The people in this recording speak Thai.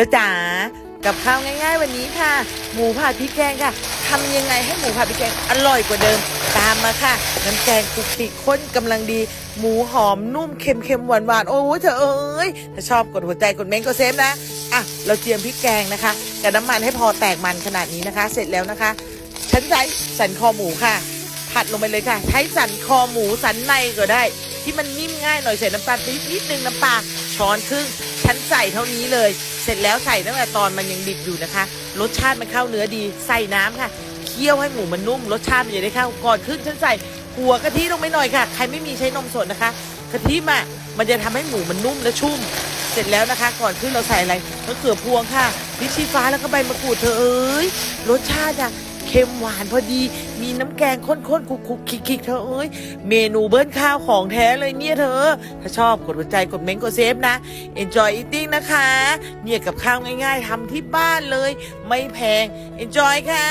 เธอจ๋ากับข้าวง่าย ๆ วันนี้ค่ะ หมูผัดพริกแกงค่ะทำยังไงให้หมูผัดพริกแกงอร่อยกว่าเดิม ตามมาค่ะ น้ำแกงคลุกคลิกข้นกำลังดี หมูหอมนุ่มเค็มเค็มหวานหวานๆโอ้เธอเอ้ยถ้าชอบกดหัวใจกดเม้นต์กดเซฟนะอะเราเจียมพริกแกงนะคะกับน้ำมันให้พอแตกมันขนาดนี้นะคะ เสร็จแล้วนะคะฉันใช้สันคอหมูค่ะ ผัดลงไปเลยค่ะ ใช้สันคอหมูสันในก็ได้ ที่มันนิ่มง่ายหน่อยใส่น้ำตาลปี๊บนิดนึงน้ำปลาช้อนครึ่ง ฉันใส่เท่านี้เลย เสร็จแล้วใส่ตั้งแต่ตอนมันยังดิบอยู่นะคะ รสชาติมันเข้าเนื้อดี ใส่น้ำค่ะ เคี่ยวให้หมูมันนุ่ม รสชาติมันจะได้เข้า ก่อนขึ้นฉันใส่หัวกะทิลงไปหน่อยค่ะ ใครไม่มีใช้นมสดนะคะกะทิอะมันจะทำให้หมูมันนุ่มและชุ่ม เสร็จแล้วนะคะ ก่อนขึ้นเราใส่อะไรมะเขือพวงค่ะพริกชี้ฟ้าแล้วก็ใบมะกรูดเธอเอ้ย รสชาติอะ เค็มหวานพอดี มีน้ำแกงข้นๆคุกๆคิกๆเธอเอ้ยเมนูเบิ้ลข้าวของแท้เลยเนี่ยเธอ ถ้าชอบกดหัวใจกดเม้นกดเซฟนะ enjoy eating นะคะ เนี่ยกับข้าวง่ายๆทำที่บ้านเลย ไม่แพง enjoy ค่ะ